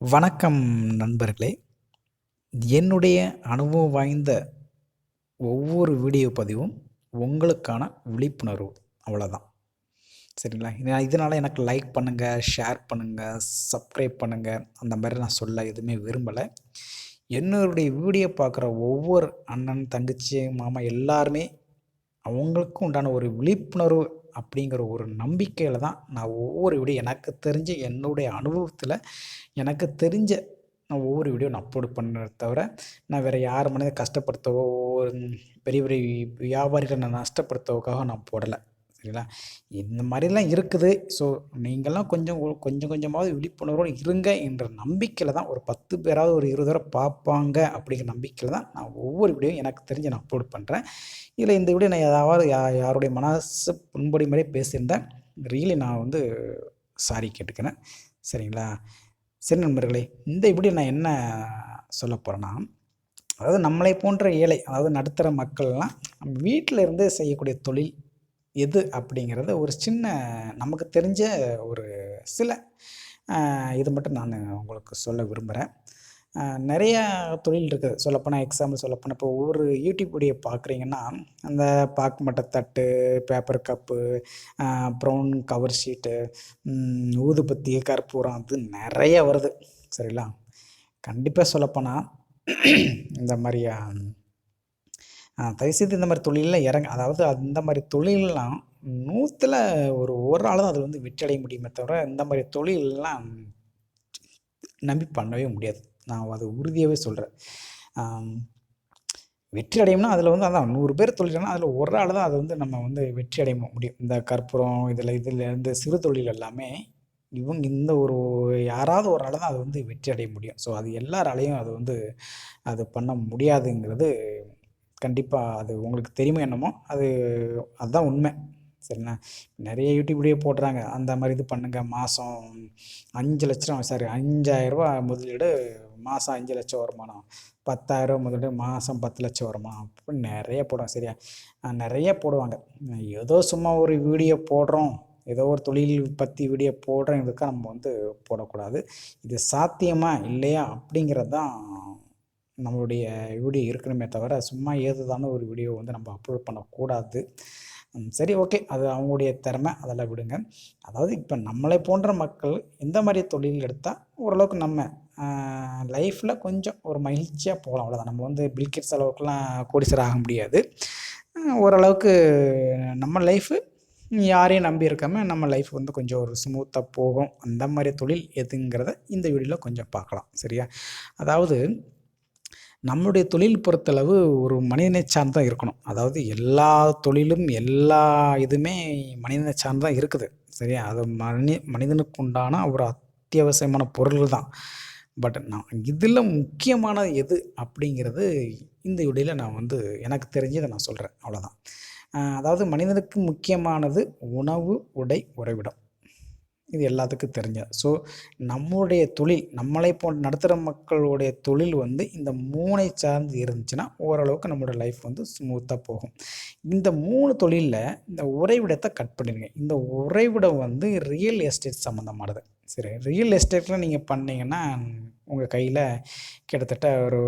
வணக்கம் நண்பர்களே. என்னுடைய அனுபவம் வாய்ந்த ஒவ்வொரு வீடியோ பதிவும் உங்களுக்கான விழிப்புணர்வு. அவ்வளோதான் சரிங்களா? இதனால் எனக்கு லைக் பண்ணுங்கள் ஷேர் பண்ணுங்கள் சப்ஸ்கிரைப் பண்ணுங்கள் அந்த மாதிரி நான் சொல்ல எதுவுமே விரும்பலை. என்னுடைய வீடியோ பார்க்குற ஒவ்வொரு அண்ணன் தங்கச்சி மாமா எல்லாருமே அவங்களுக்கும் உண்டான ஒரு விழிப்புணர்வு அப்படிங்கிற ஒரு நம்பிக்கையில் தான் நான் ஒவ்வொரு வீடியோ எனக்கு தெரிஞ்ச என்னுடைய அனுபவத்தில் எனக்கு தெரிஞ்ச நான் ஒவ்வொரு வீடியோ நான் அப்லோட் பண்ணுறத தவிர நான் வேறு யார் மனதை கஷ்டப்படுத்தவோ ஒரு பெரிய பெரிய வியாபாரிகளை நான் நஷ்டப்படுத்தவோக்காக நான் போடலை. சரிங்களா? இந்த மாதிரிலாம் இருக்குது. ஸோ நீங்கள்லாம் கொஞ்சம் கொஞ்சம் கொஞ்சமாவது விழிப்புணர்வோடு இருங்க என்ற நம்பிக்கையில் தான் ஒரு பத்து பேராவது ஒரு இருபது பேரை பார்ப்பாங்க அப்படிங்கிற நம்பிக்கையில் தான் நான் ஒவ்வொரு வீடியோ எனக்கு தெரிஞ்சு நான் அப்லோட் பண்ணுறேன் இதில் இந்த வீடியோ நான் ஏதாவது யா யாருடைய மனசு புண்படி மாதிரியே பேசியிருந்தேன் ரியலி நான் வந்து சாரி கேட்டுக்கிறேன். சரிங்களா? சரி நண்பர்களே இந்த வீடியோ நான் என்ன சொல்ல போகிறேன்னா அதாவது நம்மளை போன்ற ஏழை அதாவது நடுத்தர மக்கள்லாம் நம்ம வீட்டில் இருந்தே செய்யக்கூடிய தொழில் எது அப்படிங்கிறத ஒரு சின்ன நமக்கு தெரிஞ்ச ஒரு சில இது மட்டும் நான் உங்களுக்கு சொல்ல விரும்புகிறேன் நிறையா தொழில் இருக்குது சொல்லப்போனால் எக்ஸாம்பிள் சொல்லப்போனால் இப்போ ஒவ்வொரு யூடியூப் வீடியோ பார்க்குறீங்கன்னா அந்த பாக்கு மட்டை தட்டு paper cup brown cover sheet ஊதுபத்தி கற்பூரம் அது நிறைய வருது. சரிங்களா? கண்டிப்பாக சொல்லப்போனால் இந்த மாதிரியா தயவுசெய்து இந்த மாதிரி தொழிலில் இறங்க அதாவது அந்த மாதிரி தொழிலெலாம் நூற்றில் ஒரு ஒரு ஆள் தான் அதில் வந்து வெற்றி அடைய முடியுமே தவிர இந்த மாதிரி தொழிலெலாம் நம்பி பண்ணவே முடியாது. நான் அதை உறுதியாகவே சொல்கிறேன் வெற்றி அடையும்னா அதில் வந்து அதான் நூறு பேர் தொழில்னா அதில் ஒரு ஆள் தான் அதை வந்து நம்ம வந்து வெற்றி அடைய முடியும். இந்த கற்பூரம் இதில் இதில் இந்த சிறு தொழில் எல்லாமே இவங்க இந்த ஒரு யாராவது ஒரு ஆள் தான் அது வந்து வெற்றி அடைய முடியும். ஸோ அது எல்லாராலையும் அது வந்து அது பண்ண முடியாதுங்கிறது கண்டிப்பாக அது உங்களுக்கு தெரியுமோ என்னமோ அது அதுதான் உண்மை. சரிண்ணா? நிறைய யூடியூப் வீடியோ போடுறாங்க. அந்த மாதிரி இது பண்ணுங்கள் மாதம் அஞ்சு லட்சம் சாரி அஞ்சாயிரரூபா முதலீடு மாதம் அஞ்சு லட்சம் வருமானம். பத்தாயிரரூபா முதலீடு மாதம் பத்து லட்சம் வருமானம். அப்படி நிறைய போடுவாங்க சரியா? நிறைய போடுவாங்க. ஏதோ சும்மா ஒரு வீடியோ போடுறோம். ஏதோ ஒரு தொழில் பற்றி வீடியோ போடுறதுக்காக நம்ம வந்து போடக்கூடாது. இது சாத்தியமா இல்லையா? அப்படிங்கிறது தான் நம்மளுடைய வீடியோ இருக்கணுமே தவிர சும்மா ஏதுதான ஒரு வீடியோ வந்து நம்ம அப்லோட் பண்ணக்கூடாது. சரி ஓகே. அது அவங்களுடைய திறமை. அதெல்லாம் விடுங்க. அதாவது இப்போ நம்மளை போன்ற மக்கள் எந்த மாதிரி தொழில் எடுத்தால் ஓரளவுக்கு நம்ம லைஃப்பில் கொஞ்சம் ஒரு மகிழ்ச்சியாக போகலாம். அவ்வளோதான் நம்ம வந்து பில்கெட்ஸ் அளவுக்குலாம் கோடிசர் ஆக முடியாது. ஓரளவுக்கு நம்ம லைஃபு யாரையும் நம்பி இருக்காமல் நம்ம லைஃப் வந்து கொஞ்சம் ஒரு ஸ்மூத்தாக போகும். அந்த மாதிரி தொழில் எதுங்கிறத இந்த வீடியோவில் கொஞ்சம் பார்க்கலாம். சரியா? அதாவது நம்மளுடைய தொழில் பொறுத்தளவு ஒரு மனிதனை சார்ந்து தான் இருக்கணும். அதாவது எல்லா தொழிலும் எல்லா இதுவுமே மனிதனை சார்ந்து தான் இருக்குது. சரியா? அது மனி மனிதனுக்கு உண்டான ஒரு அத்தியாவசியமான பொருள் தான். பட் நான் இதில் முக்கியமானது எது அப்படிங்கிறது இந்த வீடியோவில் நான் வந்து எனக்கு தெரிஞ்சதை நான் சொல்கிறேன் அவ்வளோதான் அதாவது மனிதனுக்கு முக்கியமானது உணவு உடை உறைவிடம். இது எல்லாத்துக்கும் தெரிஞ்ச. ஸோ நம்மளுடைய தொழில் நம்மளை போன்ற நடத்துகிற மக்களுடைய தொழில் வந்து இந்த மூனை சார்ந்து இருந்துச்சுன்னா ஓரளவுக்கு நம்மளோட லைஃப் வந்து ஸ்மூத்தாக போகும். இந்த மூணு தொழிலில் இந்த உறைவிடத்தை கட் பண்ணிடுங்க இந்த உறைவிடம் வந்து ரியல் எஸ்டேட் சம்மந்தமானது சரி ரியல் எஸ்டேட்டில் நீங்கள் பண்ணிங்கன்னா உங்கள் கையில் கிட்டத்தட்ட ஒரு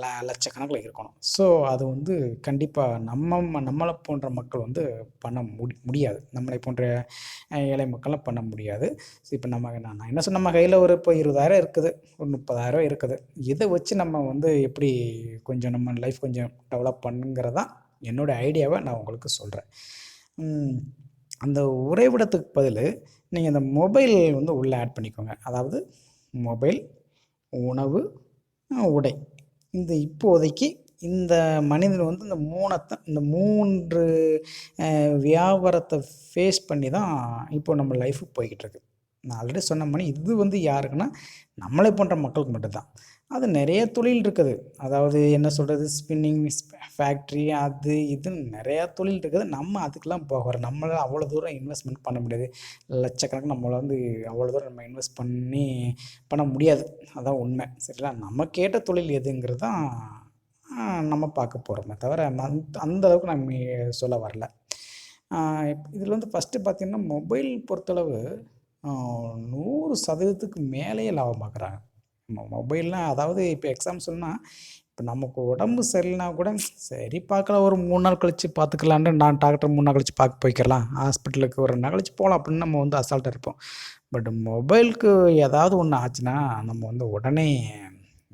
ல லட்சக்கணக்கில் இருக்கணும். ஸோ அது வந்து கண்டிப்பாக நம்ம நம்மளை போன்ற மக்கள் வந்து பண்ண முடி முடியாது. நம்மளை போன்ற ஏழை மக்கள்லாம் பண்ண முடியாது. ஸோ இப்போ நம்ம நான் என்ன சொன்ன நம்ம கையில் ஒரு இப்போ இருபதாயிரம் இருக்குது. ஒரு முப்பதாயிரம் இருக்குது. இதை வச்சு நம்ம வந்து எப்படி கொஞ்சம் நம்ம லைஃப் கொஞ்சம் டெவலப் பண்ணுங்கிறதான் என்னோட ஐடியாவை நான் உங்களுக்கு சொல்கிறேன் அந்த உறைவிடத்துக்கு பதில் நீங்கள் இந்த மொபைல் வந்து உள்ளே ஆட் பண்ணிக்கோங்க. அதாவது மொபைல் உணவு உடை. இந்த இப்போதைக்கு இந்த மனிதன் வந்து இந்த மூணத்தை இந்த மூன்று வியாபாரத்தை ஃபேஸ் பண்ணி தான் இப்போ நம்ம லைஃபுக்கு போய்கிட்டு இருக்கு. நான் ஆல்ரெடி சொன்ன மாதிரி இது வந்து யாருக்குன்னா நம்மளை போன்ற மக்களுக்கு மட்டும்தான். அது நிறைய தொழில் இருக்குது. அதாவது என்ன சொல்கிறது ஸ்பின்னிங் ஃபேக்ட்ரி அது இதுன்னு நிறையா தொழில் இருக்குது. நம்ம அதுக்கெல்லாம் போகிறோம் நம்மளால் அவ்வளோ தூரம் இன்வெஸ்ட்மெண்ட் பண்ண முடியாது. லட்சக்கணக்கு நம்மளை வந்து அவ்வளோ தூரம் நம்ம இன்வெஸ்ட் பண்ணி பண்ண முடியாது. அதான் உண்மை. சரிங்களா? நம்ம கேட்ட தொழில் எதுங்கிறது தான் நம்ம பார்க்க போகிறோமே தவிர அந்த அந்த அளவுக்கு நம்ம சொல்ல வரல. இதில் வந்து ஃபஸ்ட்டு பார்த்திங்கன்னா மொபைல் பொறுத்தளவு நூறு சதவீதத்துக்கு மேலேயே லாபம் பார்க்குறாங்க. மொபைல்லாம் அதாவது இப்போ எக்ஸாம் சொன்னால் இப்போ நமக்கு உடம்பு சரியில்லைனா கூட சரி பார்க்கலாம் ஒரு மூணு நாள் கழித்து பார்த்துக்கலான்ட்டு நான் டாக்டர் மூணு நாள் கழித்து பார்க்க போய்க்கலாம் ஹாஸ்பிட்டலுக்கு ஒரு நாள் கழித்து போகலாம் அப்படின்னு நம்ம வந்து அசால்ட்டாக இருப்போம். பட் மொபைலுக்கு ஏதாவது ஒன்று ஆச்சுன்னா நம்ம வந்து உடனே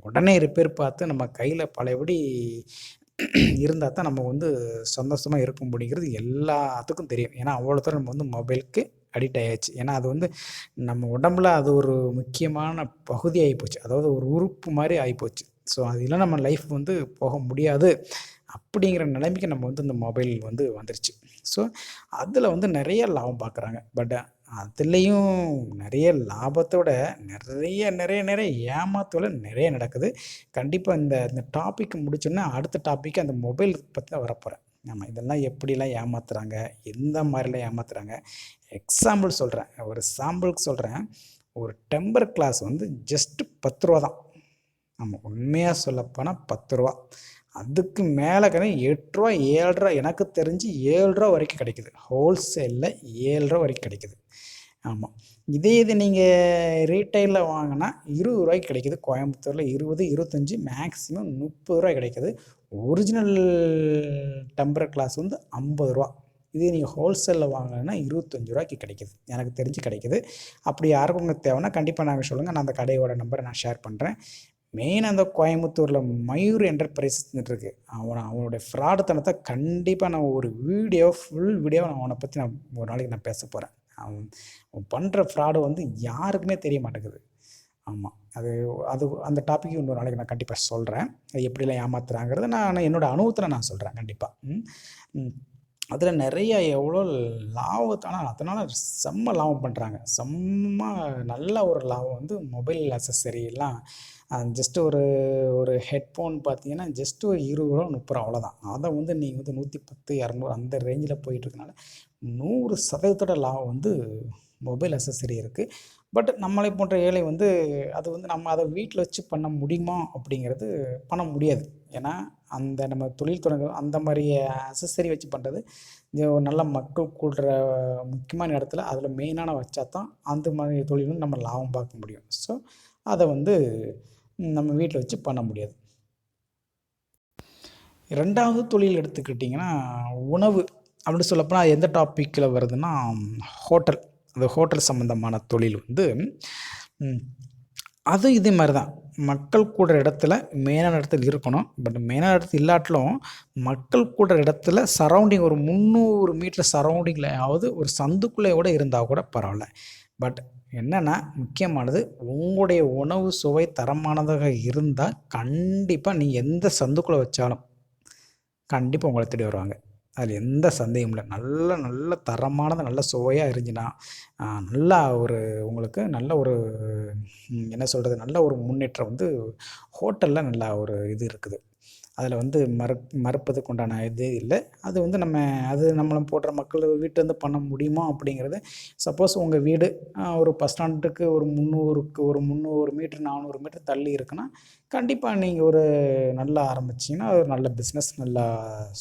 உடனே ரிப்பேர் பார்த்து நம்ம கையில் பழையபடி இருந்தால் தான் நம்ம வந்து சந்தோஷமாக இருக்க முடியுங்கிறது எல்லாத்துக்கும் தெரியும். ஏன்னா அவ்வளோ தூரம் நம்ம வந்து மொபைலுக்கு அடிக்ட் ஆயாச்சு. ஏன்னா அது வந்து நம்ம உடம்புல அது ஒரு முக்கியமான பகுதி ஆகிப்போச்சு அதாவது ஒரு உறுப்பு மாதிரி ஆகிப்போச்சு ஸோ அது இல்லை நம்ம லைஃப் வந்து போக முடியாது அப்படிங்கிற நிலைமைக்கு நம்ம வந்து இந்த மொபைல் வந்து வந்துருச்சு. ஸோ அதில் வந்து நிறைய லாபம் பார்க்குறாங்க. பட் அதுலேயும் நிறைய லாபத்தோட நிறைய நிறைய நிறைய ஏமாத்தோட நிறைய நடக்குது. கண்டிப்பாக இந்த இந்த டாபிக் முடிச்சோன்னா அடுத்த டாபிக் அந்த மொபைல் பற்றி தான் வரப்போகிறேன் ஆமாம் இதெல்லாம் எப்படிலாம் ஏமாத்துறாங்க? எந்த மாதிரிலாம் ஏமாத்துறாங்க? எக்ஸாம்பிள் சொல்கிறேன் ஒரு சாம்பிளுக்கு சொல்கிறேன் ஒரு டெம்பர் கிளாஸ் வந்து ஜஸ்ட்டு பத்து ரூபா தான். ஆமாம் உண்மையாக சொல்லப்போனால் பத்து ரூபா. அதுக்கு மேலே கிடையாது எட்டு ரூபா ஏழு ரூபா எனக்கு தெரிஞ்சு ஏழு ரூபா வரைக்கும் கிடைக்குது. ஹோல்சேலில் ஏழு ரூபா வரைக்கும் கிடைக்குது. ஆமாம் இதே இது நீங்கள் ரீட்டைலில் வாங்கினா இருபது ரூபாய்க்கு கிடைக்குது. கோயம்புத்தூரில் இருபது இருபத்தஞ்சி மேக்ஸிமம் முப்பது ரூபாய் கிடைக்குது. ஒரிஜினல் டெம்பர் கிளாஸ் வந்து ஐம்பது ரூபா. இதே நீங்கள் ஹோல்சேலில் வாங்கினா இருபத்தஞ்சி ரூபாய்க்கு கிடைக்குது. எனக்கு தெரிஞ்சு கிடைக்குது. அப்படி யாருக்கும் உங்களுக்கு தேவைன்னா கண்டிப்பாக நாங்கள் சொல்லுங்கள் நான் அந்த கடையோட நம்பரை நான் ஷேர் பண்ணுறேன் மெயின் அந்த கோயம்புத்தூரில் மயூர் என்டர்பிரைஸ் இருக்குது அவனை அவனுடைய ஃப்ராடுத்தனத்தை கண்டிப்பாக நான் ஒரு வீடியோ ஃபுல் வீடியோ நான் அவனை பற்றி நான் ஒரு நாளைக்கு நான் பேச போகிறேன் அவன் அவன் பண்ணுற ஃப்ராடு வந்து யாருக்குமே தெரிய மாட்டேங்குது. ஆமாம் அது அது அந்த டாபிக் இன்னொரு நாளைக்கு நான் கண்டிப்பாக சொல்கிறேன் அது எப்படிலாம் ஏமாத்துறாங்கிறது நான் என்னோடய அனுபவத்தில் நான் சொல்கிறேன் கண்டிப்பாக அதில் நிறைய எவ்வளோ லாபத்தான அதனால் செம்ம லாபம் பண்ணுறாங்க செம்ம நல்ல ஒரு லாபம் வந்து மொபைல் அசசரி எல்லாம் ஜஸ்ட்டு ஒரு ஒரு ஹெட்ஃபோன் பார்த்தீங்கன்னா ஜஸ்ட்டு ஒரு இருபது ரூபா முப்பது ரூபா அவ்வளோதான் அதை வந்து நீங்கள் வந்து நூற்றி பத்து இரநூறு அந்த ரேஞ்சில் போயிட்டுருக்கனால நூறு சதவீதத்தோட லாபம் வந்து மொபைல் அசசரி இருக்குது பட் நம்மளை போன்ற ஏழை வந்து அது வந்து நம்ம அதை வீட்டில் வச்சு பண்ண முடியுமா அப்படிங்கிறது பண்ண முடியாது. ஏன்னா அந்த நம்ம தொழில் தொடங்க அந்த மாதிரி அசசரி வச்சு பண்ணுறது நல்ல மக்கள் கூடுற முக்கியமான இடத்துல அதில் மெயினான வச்சா தான் அந்த மாதிரி தொழிலும் நம்ம லாபம் பார்க்க முடியும். ஸோ அதை வந்து நம்ம வீட்டில் வச்சு பண்ண முடியாது. ரெண்டாவது தொழில் எடுத்துக்கிட்டிங்கன்னா உணவு. அப்படின்னு சொல்லப்போனால் எந்த டாப்பிக்கில் வருதுன்னா ஹோட்டல் அந்த ஹோட்டல் சம்மந்தமான தொழில் வந்து அதுவும் இதே மாதிரி தான் மக்கள் கூடுற இடத்துல மெயினான இடத்துல இருக்கணும். பட் மெயினான இடத்துல இல்லாட்டிலும் மக்கள் கூடுற இடத்துல சரௌண்டிங் ஒரு முந்நூறு மீட்டர் சரௌண்டிங்லையாவது ஒரு சந்துக்குள்ளே கூட இருந்தால் கூட பரவாயில்ல. பட் என்னென்னா முக்கியமானது உங்களுடைய உணவு சுவை தரமானதாக இருந்தால் கண்டிப்பாக நீங்கள் எந்த சந்துக்குள்ளே வச்சாலும் கண்டிப்பாக உங்களை தேடி வருவாங்க. அதில் எந்த சந்தேகமும் இல்லை. நல்ல நல்ல தரமானது நல்ல சுவையாக இருந்துச்சுன்னா நல்லா ஒரு உங்களுக்கு நல்ல ஒரு என்ன சொல்கிறது நல்ல ஒரு முன்னேற்றம் வந்து ஹோட்டலில் நல்லா ஒரு இது இருக்குது. அதில் வந்து மறு மறுப்பதுக்கு உண்டான இதே இல்லை. அது வந்து நம்ம அது நம்மளை போடுற மக்கள் வீட்டிலேருந்து பண்ண முடியுமா அப்படிங்கிறது சப்போஸ் உங்கள் வீடு ஒரு பஸ் ஸ்டாண்டுக்கு ஒரு முந்நூறுக்கு ஒரு முந்நூறு மீட்ரு நானூறு மீட்ரு தள்ளி இருக்குன்னா கண்டிப்பாக நீங்கள் ஒரு நல்லா ஆரம்பிச்சிங்கன்னா ஒரு நல்ல பிஸ்னஸ் நல்லா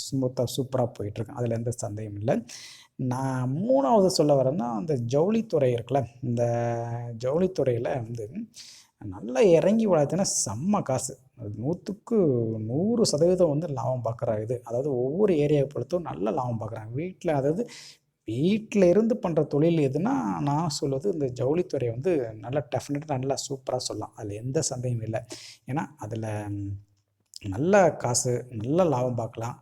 ஸ்மூத்தாக சூப்பராக போயிட்டுருக்கும். அதில் எந்த சந்தேகம் இல்லை. நான் மூணாவது சொல்ல வரேன்னா அந்த ஜவுளித்துறை இருக்குல்ல இந்த ஜவுளித்துறையில் வந்து நல்லா இறங்கி வளர்த்தினா செம்ம காசு. நூற்றுக்கு நூறு சதவீதம் வந்து லாபம் பார்க்குற இது. அதாவது ஒவ்வொரு ஏரியாவை பொறுத்தும் நல்ல லாபம் பார்க்குறாங்க. வீட்டில் அதாவது வீட்டில் இருந்து பண்ணுற தொழில் எதுனா நான் சொல்வது இந்த ஜவுளித்துறை வந்து நல்லா டெஃபினட்டாக நல்லா சூப்பராக சொல்லலாம். அதில் எந்த சந்தேகமும் இல்லை. ஏன்னா அதில் நல்ல காசு நல்ல லாபம் பார்க்கலாம்.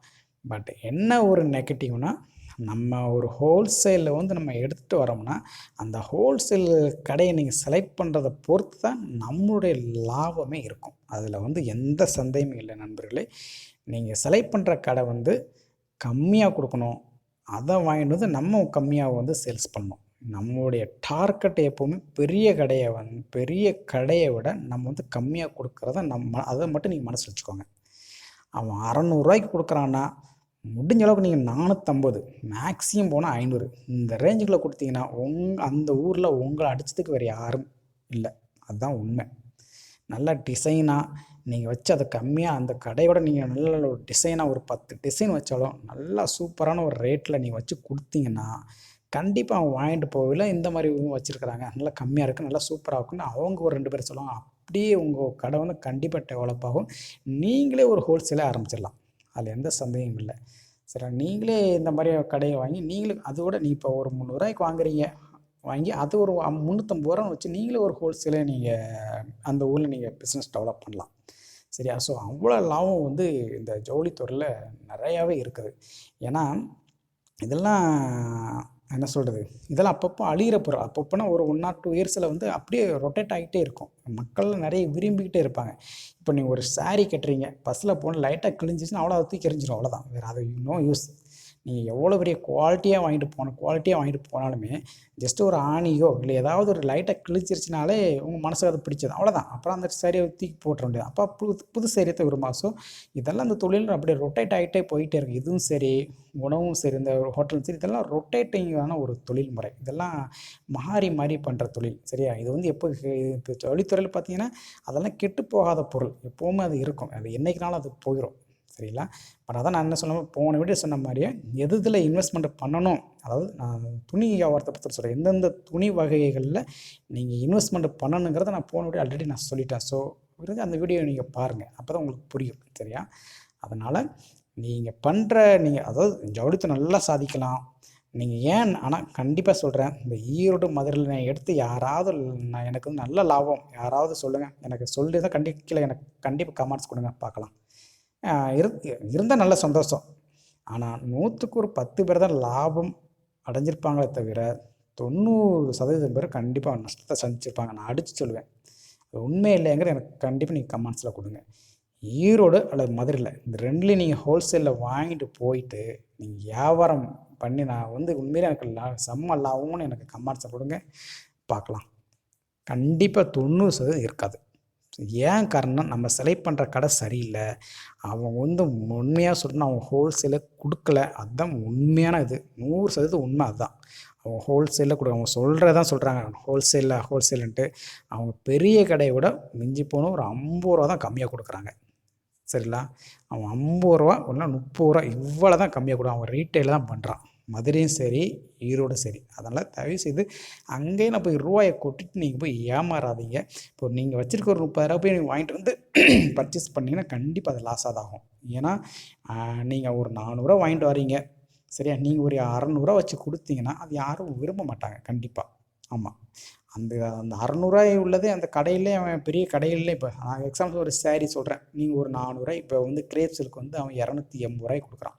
பட் என்ன ஒரு நெகட்டிவ்னால் நம்ம ஒரு ஹோல்சேலில் வந்து நம்ம எடுத்துகிட்டு வரோம்னா அந்த ஹோல்சேல் கடையை நீங்கள் செலக்ட் பண்ணுறத பொறுத்து தான் நம்மளுடைய லாபமே இருக்கும். அதில் வந்து எந்த சந்தேகமும் இல்லை நண்பர்களே. நீங்கள் செலக்ட் பண்ணுற கடை வந்து கம்மியாக கொடுக்கணும். அதை வாங்கிட்டு வந்து நம்ம கம்மியாக வந்து சேல்ஸ் பண்ணணும். நம்மளுடைய டார்கெட் எப்போவுமே பெரிய கடையை வந்து பெரிய கடையை விட நம்ம வந்து கம்மியாக கொடுக்குறத நம்ம அதை மட்டும் நீங்கள் மனசில் வச்சுக்கோங்க. அவன் அறநூறுரூவாய்க்கு கொடுக்குறான்னா முடிஞ்ச அளவுக்கு நீங்கள் நானூற்றம்பது மேக்ஸிமம் போனால் ஐநூறு. இந்த ரேஞ்சுக்குள்ளே கொடுத்தீங்கன்னா உங் அந்த ஊரில் உங்களை அடித்ததுக்கு வேறு யாரும் இல்லை. அதுதான் உண்மை. நல்ல டிசைனாக நீங்கள் வச்சு அதை கம்மியாக அந்த கடையோட நீங்கள் நல்ல ஒரு டிசைனாக ஒரு பத்து டிசைன் வச்சாலும் நல்லா சூப்பரான ஒரு ரேட்டில் நீங்கள் வச்சு கொடுத்தீங்கன்னா கண்டிப்பாக அவங்க வாங்கிட்டு போகல இந்த மாதிரி வச்சுருக்குறாங்க. நல்லா கம்மியாக இருக்குது நல்லா சூப்பராக இருக்குன்னு அவங்க ஒரு ரெண்டு பேர் சொல்லுவாங்க. அப்படியே உங்கள் கடை வந்து கண்டிப்பாக டெவலப் ஆகும். நீங்களே ஒரு ஹோல்சேலே ஆரம்பிச்சிடலாம். அதில் எந்த சந்தேகமும் இல்லை. சரி நீங்களே இந்த மாதிரி கடையை வாங்கி நீங்களும் அதோட நீ இப்போ ஒரு முந்நூறுரூவாய்க்கு வாங்குறீங்க. வாங்கி அது ஒரு முந்நூற்றம்பது ரூபா வச்சு நீங்களே ஒரு ஹோல்சேலே நீங்கள் அந்த ஊரில் நீங்கள் பிஸ்னஸ் டெவலப் பண்ணலாம். சரியா? ஸோ அவ்வளோ லாபம் வந்து இந்த ஜவுளித்துறையில் நிறையாவே இருக்குது. ஏன்னா இதெல்லாம் என்ன சொல்கிறது இதெல்லாம் அப்பப்போ அழிகிற பொருள். அப்பப்போனா ஒரு ஒன் ஆர் டூ இயர்ஸில் வந்து அப்படியே ரொட்டேட் ஆகிட்டே இருக்கும். மக்கள் நிறைய விரும்பிக்கிட்டே இருப்பாங்க. இப்போ நீங்கள் ஒரு சாரீ கட்டுறீங்க. பஸ்ஸில் போன லைட்டாக கிழிஞ்சிச்சுன்னா அவ்வளோ தூக்கி எறிஞ்சிரும். அவ்வளோதான் வேறு அது நோ யூஸ் நீங்கள் எவ்வளோ பெரிய குவாலிட்டியாக வாங்கிட்டு போன குவாலிட்டியாக வாங்கிட்டு போனாலுமே ஜஸ்ட் ஒரு ஆணியோ இல்லை ஏதாவது ஒரு லைட்டாக கிழிச்சிருச்சுனாலே உங்கள் மனசுக்கு அது பிடிச்சது. அவ்வளோதான் அப்புறம் அந்த சரியை தூக்கி போட்டுற முடியாது அப்போ புது புது சரியத்தை விரும்ப ஸோ இதெல்லாம் அந்த தொழில் அப்படியே ரொட்டேட் ஆகிட்டே போயிட்டே இருக்குது இதுவும் சரி உணவும் சரி இந்த ஹோட்டலும் சரி இதெல்லாம் ரொட்டேட்டிங்கான ஒரு தொழில் முறை. இதெல்லாம் மாறி மாறி பண்ணுற தொழில். சரியா? இது வந்து எப்போ இப்போ தொழில்துறையில் பார்த்தீங்கன்னா அதெல்லாம் கெட்டு போகாத பொருள். எப்போவுமே அது இருக்கும். அது என்றைக்குனாலும் அது போயிடும் சரிங்களா? பட் அதான் நான் என்ன சொன்ன போன வீடியோ சொன்ன மாதிரியே எது இதில் இன்வெஸ்ட்மெண்ட் பண்ணணும்? அதாவது நான் துணி வியாபாரத்தை பற்றி சொல்கிறேன் எந்தெந்த துணி வகைகளில் நீங்கள் இன்வெஸ்ட்மெண்ட் பண்ணணுங்கிறத நான் போன வீடியோ ஆல்ரெடி நான் சொல்லிட்டேன். ஸோ இருந்து அந்த வீடியோ நீங்கள் பாருங்கள் அப்போ தான் உங்களுக்கு புரியும். சரியா? அதனால் நீங்கள் பண்ணுற நீங்கள் அதாவது ஜவுளித்து நல்லா சாதிக்கலாம். நீங்கள் ஏன் ஆனால் கண்டிப்பாக சொல்கிறேன் இந்த ஈரோடு மதுரையில் நான் எடுத்து யாராவது நான் எனக்கு வந்து நல்ல லாபம். யாராவது சொல்லுங்கள் எனக்கு சொல்லி தான் கண்டி கீழே எனக்கு கண்டிப்பாக கமெண்ட்ஸ் கொடுங்க. பார்க்கலாம். இரு இருந்தால் நல்ல சந்தோஷம். ஆனால் நூற்றுக்கு ஒரு பத்து பேர் தான் லாபம் அடைஞ்சிருப்பாங்களே தவிர தொண்ணூறு சதவீதம் பேர் கண்டிப்பாக நஷ்டத்தை சந்திச்சிருப்பாங்க. நான் அடித்து சொல்லுவேன். அது உண்மை இல்லைங்கிறது எனக்கு கண்டிப்பாக நீங்கள் கமெண்ட்ஸில் கொடுங்க. ஈரோடு அல்லது மதுரையில் இந்த ரெண்டுலேயும் நீங்கள் ஹோல்சேலில் வாங்கிட்டு போயிட்டு நீங்கள் வியாபாரம் பண்ணி நான் வந்து உண்மையிலே எனக்கு லா செம்ம லாபம்னு எனக்கு கமெண்ட்ஸை கொடுங்க. பார்க்கலாம். கண்டிப்பாக தொண்ணூறு சதவீதம் இருக்காது. ஏன் காரணம்? நம்ம செலக்ட் பண்ணுற கடை சரியில்லை. அவன் வந்து உண்மையாக சொல்லணும் அவன் ஹோல்சேலை கொடுக்கல. அதுதான் உண்மையான இது. நூறு சதவீதம் உண்மை அதுதான் அவன் ஹோல்சேலில் கொடு அவங்க சொல்கிறதான் சொல்கிறாங்க ஹோல்சேலில் ஹோல்சேலுன்ட்டு அவங்க பெரிய கடையை விட மிஞ்சி போனால் ஒரு ஐம்பது ரூபா தான் கம்மியாக கொடுக்குறாங்க. சரிங்களா? அவன் ஐம்பது ரூபா இல்லைனா முப்பது ரூபா இவ்வளோ தான் கம்மியாக கொடுக்கும் அவன் ரீட்டைல் தான் பண்ணுறான் மதுரையும் சரி ஈரோடும் சரி. அதனால் தயவு செய்து அங்கேயே நான் போய் ரூபாயை கொட்டிட்டு நீங்கள் போய் ஏமாறாதீங்க. இப்போ நீங்கள் வச்சுருக்க ஒரு முப்பதாயிரம் போய் நீங்கள் வாங்கிட்டு வந்து பர்ச்சேஸ் பண்ணிங்கன்னா கண்டிப்பாக அது லாஸாக தான் ஆகும் ஏன்னா நீங்கள் ஒரு நானூறுரூவா வாங்கிட்டு வரீங்க. சரியா? நீங்கள் ஒரு அறநூறுவா வச்சு கொடுத்தீங்கன்னா அது யாரும் விரும்ப மாட்டாங்க. கண்டிப்பாக ஆமாம் அந்த அந்த அறநூறுவாய் உள்ளதே அந்த கடையிலே அவன் பெரிய கடையிலே இப்போ நான் எக்ஸாம்பிள் ஒரு சேரீ சொல்கிறேன் நீங்கள் ஒரு நானூறுரூவா இப்போ வந்து கிரேப்ஸுக்கு வந்து அவன் இரநூத்தி எண்பது ரூபாய் கொடுக்குறான்.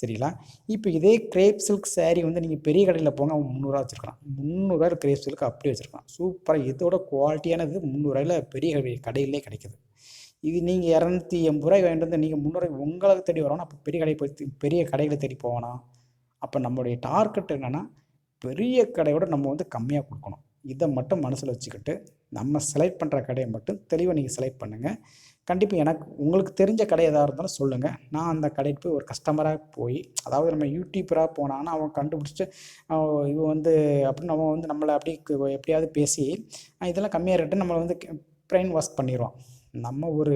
சரிங்களா? இப்போ இதே கிரேப் சில்க் சேரீ வந்து நீங்கள் பெரிய கடையில் போங்க அவன் முந்நூறுரூவா வச்சுருக்கான் முந்நூறுரூவா கிரேப் சில்க் அப்படியே வச்சுருக்கான் சூப்பராக இதோட குவாலிட்டியானது முந்நூறுரூவாயில் பெரிய கடையிலே கிடைக்குது. இது நீங்கள் இரநூத்தி எண்பது ரூபாய் வாங்கிட்டு வந்து நீங்கள் முந்நூறுவாய் உங்களுக்கு தேடி வரணும் அப்போ பெரிய கடை போய் பெரிய கடைகளை தேடி போகணும் அப்போ நம்மளுடைய டார்கெட் என்னென்னா பெரிய கடையோட நம்ம வந்து கம்மியாக கொடுக்கணும். இதை மட்டும் மனசில் வச்சுக்கிட்டு நம்ம செலக்ட் பண்ணுற கடையை மட்டும் தெளிவாக நீங்கள் செலக்ட் பண்ணுங்கள் கண்டிப்பாக எனக்கு உங்களுக்கு தெரிஞ்ச கடை எதாக இருந்தாலும் சொல்லுங்கள் நான் அந்த கடைக்கு போய் ஒரு கஸ்டமராக போய் அதாவது நம்ம யூடியூபராக போனாங்கன்னா அவன் கண்டுபிடிச்சிட்டு இவன் வந்து அப்படின்னு அவன் வந்து நம்மளை அப்படி எப்படியாவது பேசி இதெல்லாம் கம்மியாக ரேட்டு நம்மளை வந்து பிரெயின் வாஷ் பண்ணிடுவான் நம்ம ஒரு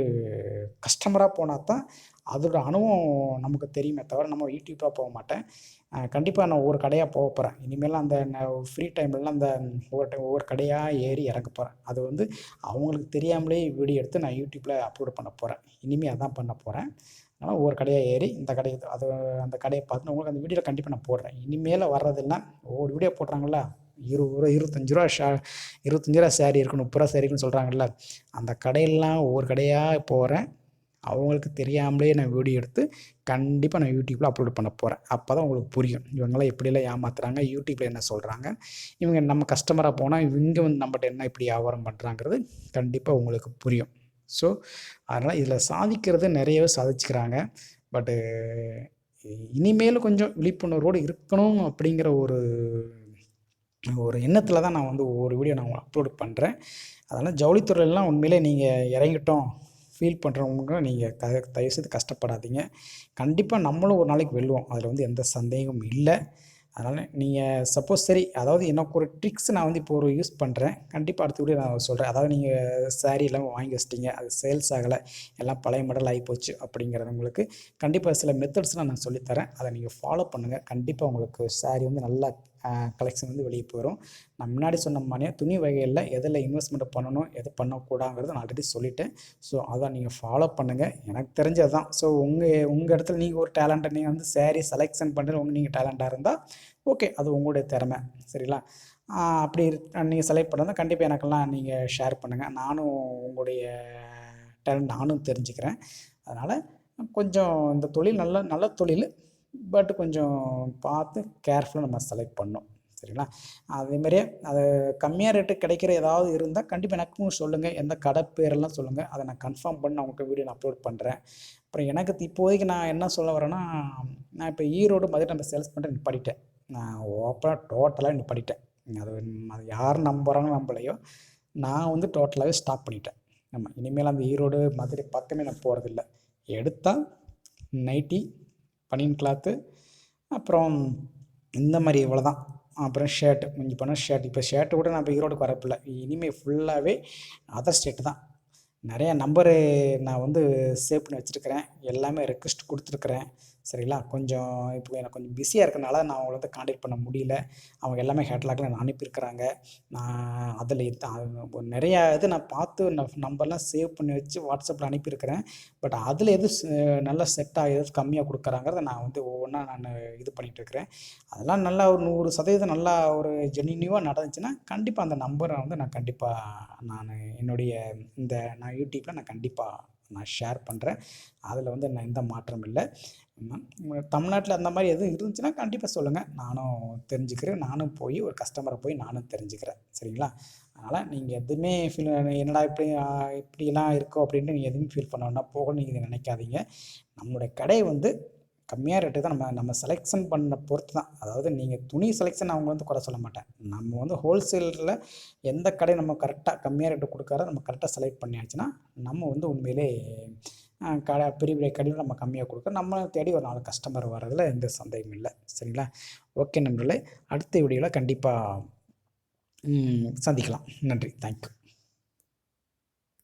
கஸ்டமராக போனால் தான் அதோட அனுபவம் நமக்கு தெரியுமே தவிர நம்ம யூடியூப்பாக போக மாட்டேன். கண்டிப்பாக நான் ஒவ்வொரு கடையாக போக போகிறேன் இனிமேல் அந்த ஃப்ரீ டைம்லலாம் அந்த ஒவ்வொரு டைம் ஒவ்வொரு கடையாக ஏறி இறங்க போகிறேன் அது வந்து அவங்களுக்கு தெரியாமலே வீடியோ எடுத்து நான் யூடியூப்பில் அப்லோட் பண்ண போகிறேன் இனிமேல் அதான் பண்ண போகிறேன் அதனால் ஒவ்வொரு கடையாக ஏறி இந்த கடையை அது அந்த கடையை பார்த்து உங்களுக்கு அந்த வீடியோவில் கண்டிப்பாக நான் போடுறேன். இனிமேல் வர்றதெல்லாம் ஒவ்வொரு வீடியோ போடுறாங்களா இருபது ரூபா இருபத்தஞ்சி ரூபா ஷா இருபத்தஞ்சி ரூபா சேரீ இருக்குது முப்பது ரூபா சேரீ இருக்குன்னு சொல்கிறாங்கல்ல அந்த கடையெல்லாம் ஒவ்வொரு கடையாக போகிறேன் அவங்களுக்கு தெரியாமலே நான் வீடியோ எடுத்து கண்டிப்பாக நான் யூடியூப்பில் அப்லோட் பண்ண போகிறேன் அப்போ தான் உங்களுக்கு புரியும். இவங்களாம் எப்படியெல்லாம் ஏமாத்துறாங்க யூடியூப்பில் என்ன சொல்கிறாங்க இவங்க நம்ம கஸ்டமராக போனால் இவங்க வந்து நம்மகிட்ட என்ன இப்படி வியாபாரம் பண்ணுறாங்கிறது கண்டிப்பாக உங்களுக்கு புரியும். ஸோ அதனால் இதில் சாதிக்கிறது நிறையவே சாதிச்சுக்கிறாங்க. பட்டு இனிமேலும் கொஞ்சம் விழிப்புணர்வோடு இருக்கணும் அப்படிங்கிற ஒரு ஒரு எண்ணத்தில் தான் நான் வந்து ஒவ்வொரு வீடியோ நான் அப்லோட் பண்ணுறேன் அதனால் ஜவுளித்துறையெல்லாம் உண்மையிலே நீங்கள் இறங்கிட்டோம் ஃபீல் பண்ணுறவங்க நீங்கள் த தயவுசெய்து கஷ்டப்படாதீங்க. கண்டிப்பாக நம்மளும் ஒரு நாளைக்கு வெல்லுவோம். அதில் வந்து எந்த சந்தேகமும் இல்லை. அதனால் நீங்கள் சப்போஸ் சரி அதாவது எனக்கு ஒரு ட்ரிக்ஸ் நான் வந்து இப்போ ஒரு யூஸ் பண்ணுறேன் கண்டிப்பாக அடுத்த வீடியோ நான் சொல்கிறேன் அதாவது நீங்கள் saree எல்லாம் வாங்கி வச்சிட்டிங்க. அது சேல்ஸ் ஆகலை. எல்லாம் பழைய மாடல் ஆகிப்போச்சு அப்படிங்கிறது உங்களுக்கு கண்டிப்பாக சில மெத்தட்ஸ்லாம் நான் சொல்லித்தரேன் அதை நீங்கள் ஃபாலோ பண்ணுங்கள் கண்டிப்பாக உங்களுக்கு saree வந்து நல்லா கலெக்ஷன் வந்து வெளியே போயிடும் நான் முன்னாடி சொன்ன மாதிரியே துணி வகைகளில் எதில் இன்வெஸ்ட்மெண்ட் பண்ணணும் எது பண்ணக்கூடாங்கிறத நான் ஆல்ரெடி சொல்லிட்டேன். ஸோ அதான் நீங்கள் ஃபாலோ பண்ணுங்கள் எனக்கு தெரிஞ்சது தான் ஸோ உங்கள் உங்கள் இடத்துல நீங்கள் ஒரு டேலண்ட்டை நீங்கள் வந்து சேரீ செலெக்ஷன் பண்ணுறது உங்கள் நீங்கள் டேலண்ட்டாக இருந்தால் ஓகே அது உங்களுடைய திறமை. சரிங்களா? அப்படி நீங்கள் செலக்ட் பண்ணால் கண்டிப்பாக எனக்கெல்லாம் நீங்கள் ஷேர் பண்ணுங்கள் நானும் உங்களுடைய டேலண்ட் நானும் தெரிஞ்சுக்கிறேன். அதனால் கொஞ்சம் இந்த தொழில் நல்ல நல்ல தொழில். பட் கொஞ்சம் பார்த்து கேர்ஃபுல்லாக நம்ம செலக்ட் பண்ணோம் சரிங்களா? அதேமாதிரியே அது கம்மியாக ரேட்டு கிடைக்கிற ஏதாவது இருந்தால் கண்டிப்பாக எனக்கும் சொல்லுங்கள் எந்த கடை பேரெல்லாம் சொல்லுங்கள் அதை நான் கன்ஃபார்ம் பண்ணி நான் வீடியோ நான் அப்லோட் பண்ணுறேன் அப்புறம் எனக்கு இப்போதைக்கு நான் என்ன சொல்ல வரேன்னா நான் இப்போ ஈரோடு மாதிரி நம்ம சேல்ஸ் பண்ணிட்டு நிப்பாட்டிட்டேன். நான் ஓப்பனாக டோட்டலாக நிப்பாட்டிட்டேன். அது அது யார் நம்புகிறாங்க நம்பலையோ நான் வந்து டோட்டலாகவே ஸ்டாப் பண்ணிட்டேன். ஆமாம் இனிமேல் அந்த ஈரோடு மதுரை பக்கமே நான் போகிறதில்ல எடுத்தால் நைட்டி பனியன் கிளாத்து அப்புறம் இந்த மாதிரி இவ்வளோ தான் அப்புறம் ஷர்ட்டு மிஞ்சி போனால் ஷர்ட் இப்போ ஷர்ட்டு கூட நான் இப்போ ஈரோடுக்கு வரப்பில்ல. இனிமேல் ஃபுல்லாகவே அதர் ஸ்டேட்டு தான். நிறையா நம்பரு நான் வந்து சேவ் பண்ணி வச்சுருக்கிறேன். எல்லாமே ரெக்வஸ்ட் கொடுத்துருக்குறேன். சரிங்களா? கொஞ்சம் இப்போ எனக்கு கொஞ்சம் பிஸியாக இருக்கனால நான் அவங்கள வந்து காண்டாக்ட் பண்ண முடியல. அவங்க எல்லாமே ஹேட்லாக்கில் நான் அனுப்பியிருக்கிறாங்க. நான் அதில் நிறையா இது நான் பார்த்து நம்பர்லாம் சேவ் பண்ணி வச்சு வாட்ஸ்அப்பில் அனுப்பியிருக்கிறேன். பட் அதில் எது நல்லா செட் ஆகி எது கம்மியாக கொடுக்குறாங்கிறத நான் வந்து ஒவ்வொன்றா நான் இது பண்ணிகிட்ருக்கிறேன் அதெல்லாம் நல்லா ஒரு நூறு சதவீதம் நல்லா ஒரு ஜெனினியூவாக நடந்துச்சுன்னா கண்டிப்பாக அந்த நம்பரை வந்து நான் கண்டிப்பாக நான் என்னுடைய இந்த நான் யூடியூப்பில் நான் கண்டிப்பாக நான் ஷேர் பண்ணுறேன் அதில் வந்து நான் எந்த மாற்றம் இல்லை. தமிழ்நாட்டில் அந்த மாதிரி எதுவும் இருந்துச்சுன்னா கண்டிப்பாக சொல்லுங்கள் நானும் தெரிஞ்சுக்கிறேன். நானும் போய் ஒரு கஸ்டமரை போய் நானும் தெரிஞ்சுக்கிறேன். சரிங்களா? அதனால் நீங்கள் எதுவுமே ஃபீல் என்னடா இப்படி இப்படிலாம் இருக்கோ அப்படின்ட்டு நீங்கள் எதுவுமே ஃபீல் பண்ண போக போகணும்னு நீங்கள் நினைக்காதீங்க. நம்மளுடைய கடை வந்து கம்மியாக ரேட்டு தான் நம்ம நம்ம செலெக்ஷன் பண்ண பொறுத்து தான். அதாவது நீங்கள் துணி செலெக்ஷன் அவங்க வந்து குறை சொல்ல மாட்டேன். நம்ம வந்து ஹோல்சேலில் எந்த கடை நம்ம கரெக்டாக கம்மியாக ரேட்டு கொடுக்காரோ நம்ம கரெக்டாக செலக்ட் பண்ணியாச்சுன்னா நம்ம வந்து உண்மையிலே கடை பெரிய பெரிய கடையில் நம்ம கம்மியாக கொடுக்க நம்ம தேடி ஒரு நாலு கஸ்டமர் வர்றதில் எந்த சந்தேகமும் இல்லை. சரிங்களா? ஓகே நண்பர்களே அடுத்த வீடியோவில் கண்டிப்பாக சந்திக்கலாம். நன்றி. தேங்க்யூ